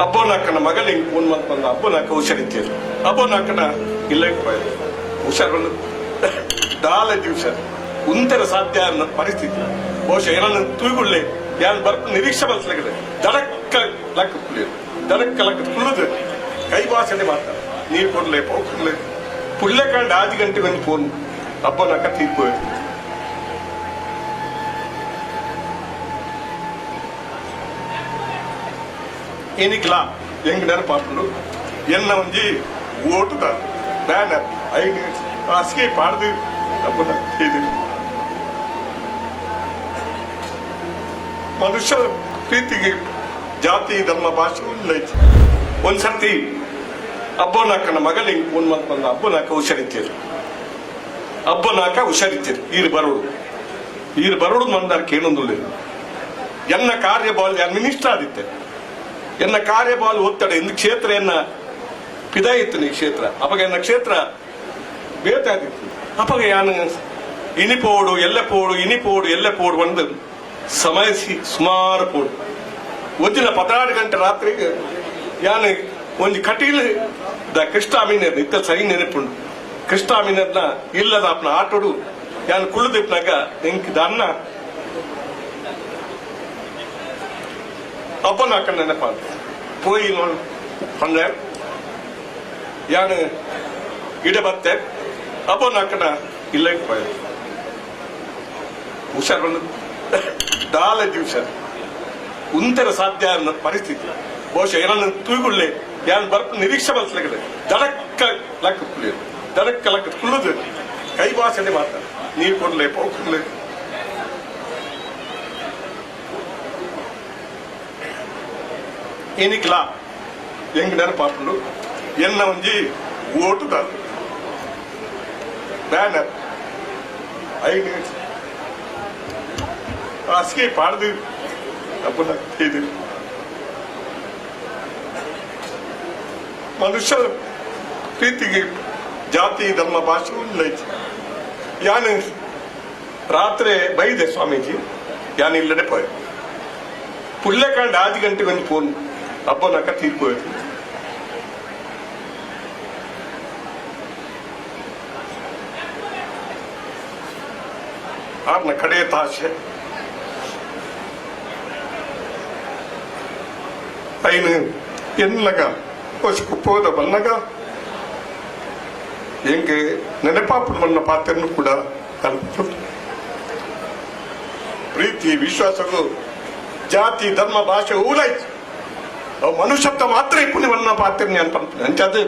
ಅಪ್ಪನಾಕನ ಮಗಳಿಗೆ ಫೋನ್ ಮಾಡ್ಕೊಂಡು ಅಪ್ಪನಾಕ ಹುಷಾರಿದ್ದೀರಿ ಅಪ್ಪನಾಕನ ಇಲ್ಲ ಹುಷಾರು ಬಂದು ನಾಳೆ ದಿವಸ. ಉಂತರ ಸಾಧ್ಯ ಅನ್ನೋ ಪರಿಸ್ಥಿತಿ. ಬಹುಶಃ ಏನನ್ನು ತೂಗುಳ್ಳೆ ಯಾರು ಬರ್ಪ ನಿರೀಕ್ಷೆ ಬಲ್ಸ್ಲಾಗಿದೆ ದಡಕ್ಕ ಲಕ್ಕ ಕುಳಿಯೋದು ದಡಕ್ಕ ಲಕ್ಕ ಕುಳಿದು ಕೈ ಭಾಷಣೆ ಮಾಡ್ತಾರೆ. ನೀರು ಕೊಡ್ಲೆ ಪೋ ಕೊಡ್ಲೆ. ಪುಳ್ಳೆ ಕಂಡು ಆರು ಗಂಟೆಗೆ ಒಂದು ಫೋನ್ ಅಪ್ಪನಾಕ ತೀರ್ಪು. ಏನಿಕ್ಲ ಹೆಂಗ್ ನೆನಪಾಕೊಂಡು ಎನ್ನ ಒಂಜಿ ಓಟುದ ಬ್ಯಾನರ್, ಐದು ಹಾಸಿಗೆ ಪಾಡ್ದು ಅಪ್ಪನ ಇದು. ಮನುಷ್ಯ ಪ್ರೀತಿಗೆ ಜಾತಿ, ಧರ್ಮ, ಭಾಷೆ ಇಲ್ಲ ಐತಿ. ಒಂದ್ಸರ್ತಿ ಅಬ್ಬನಾಕನ ಮಗಳಿಗೆ ಫೋನ್ ಮಾಡ್ಕೊಂಡು ಅಬ್ಬನಾಕ ಹುಷಾರಿದ್ದೀರಿ. ಅಬ್ಬನಾಕ ಹುಷಾರಿದ್ದೀರಿ. ಈರು ಬರೋಡು. ಈರು ಬರೋಡು ಮಂದಾರಕ್ಕೆ ಏನೊಂದು ಎನ್ನ ಕಾರ್ಯಬಾಲ್ ಯಾರು ಮಿನಿಸ್ಟರ್ ಆದಿತ್ತೆ. ಎನ್ನ ಕಾರ್ಯಬಾಲ್ ಒತ್ತಡ ಇಂದು ಕ್ಷೇತ್ರ ಎನ್ನ ಪಿದಾಯಿತ್ತು ನೀ ಕ್ಷೇತ್ರ. ಅಪಗ ಎನ್ನ ಕ್ಷೇತ್ರ ಬೇತಾದಿತ್ತು ಅಪಗ ಇನಿ ಇನಿಪೋಡು ಎಲ್ಲ ಪೋಡು ಇನಿಪೋಡು ಎಲ್ಲ ಪೋಡು ಒಂದು ಸಮಯಸಿ ಸುಮಾರು ಪೋಡು. ಒಂದಿನ ಪದಿನಾರು ಗಂಟೆ ರಾತ್ರಿ ಯಾನು ಒಂದು ಕಟೀಲ್ ದ ಕೃಷ್ಣಾಮಿನ ಇತ್ತ ಸರಿ ನೆನಪುಂಡು ಕೃಷ್ಣಾಮಿನ ಇಲ್ಲದ ಅಪ್ನ ಆಟೋಡು, ಯಾನು ಕುಳಿದಿಪ್ನಾಗ ಎಂಕ್ ಅನ್ನ ಅಪ್ಪನಾಕ ನೆನಪಾದ ಪೋಯಿ ನೋಡು ಬಂದೆ ಯಾನು ಇಡ ಬತ್ತೆ ಅಪ್ಪನಾಕನ ಇಲ್ಲ ಹುಷಾರ್ ಬಂದು ನಾಳೆ ಹುಷಾರ್ ಉಂತರ ಸಾಧ್ಯ ಅನ್ನೋ ಪರಿಸ್ಥಿತಿ ಬಹುಶಃ ಏನನ್ನು ತೂಗುಳ್ಳೆ ಯಾರು ಬರ್ಪ ನಿರೀಕ್ಷೆ ಬಲ್ಸ್ಲಾಗಿದೆ ದಡಕ್ಕ ಲಕ್ಕ ಕುಳಿಯೋದು ದಡಕ್ಕ ಲಕ್ಕ ಕುಳಿದು ಕೈ ಭಾಷಣೆ ಮಾಡ್ತಾರೆ ನೀರು ಕೊಡ್ಲೆ ಪೌ ಕೊಡ್ಲೆ ಏನಿಕ್ಲ ಹೆಂಗ್ ನೆನಪಾಕೊಂಡು ಎನ್ನ ಒಂಜಿ ಓಟುದ ಬ್ಯಾನರ್ ಐದು ಹಾಸಿಗೆ ಪಾಡ್ದು ಅಪ್ಪನ ಇದು ಮನುಷ್ಯ ಪ್ರೀತಿಗೆ ಜಾತಿ ಧರ್ಮ ಭಾಷೆ ಇಲ್ಲ ಐತಿ ಯಾನು ರಾತ್ರಿ ಬೈದೆ ಸ್ವಾಮೀಜಿ ಯಾನು ಇಲ್ಲಡೆ ಪೋಯ್ ಪುಳ್ಳೆ ಕಂಡು ಆರು ಗಂಟೆಗೆ ಒಂದು ಅಪ್ಪನಕ್ಕ ತೀರ್ಪು ಹೋಯ್ತು ಆರ್ನ ಕಡೆ ತಾಸೆ ಐನು ಎನ್ನಗ ಹೊಸಕು ಪೋದ ಬನ್ನಗ ಹೆಂಗೆ ನೆನಪಾಪು ಮನ್ನ ಪಾತ್ರನು ಕೂಡ ಕಲ್ಪಿತು ಪ್ರೀತಿ ವಿಶ್ವಾಸಗಳು ಜಾತಿ ಧರ್ಮ ಭಾಷೆ ಊಲಾಯ್ತು ಅವು ಮನುಷ್ಯತ್ವ ಮಾತ್ರ ಇಪ್ಪು ನಿಮ್ಮನ್ನ ಪಾತ್ರನಿ ಅಂತ ಅಂಚದು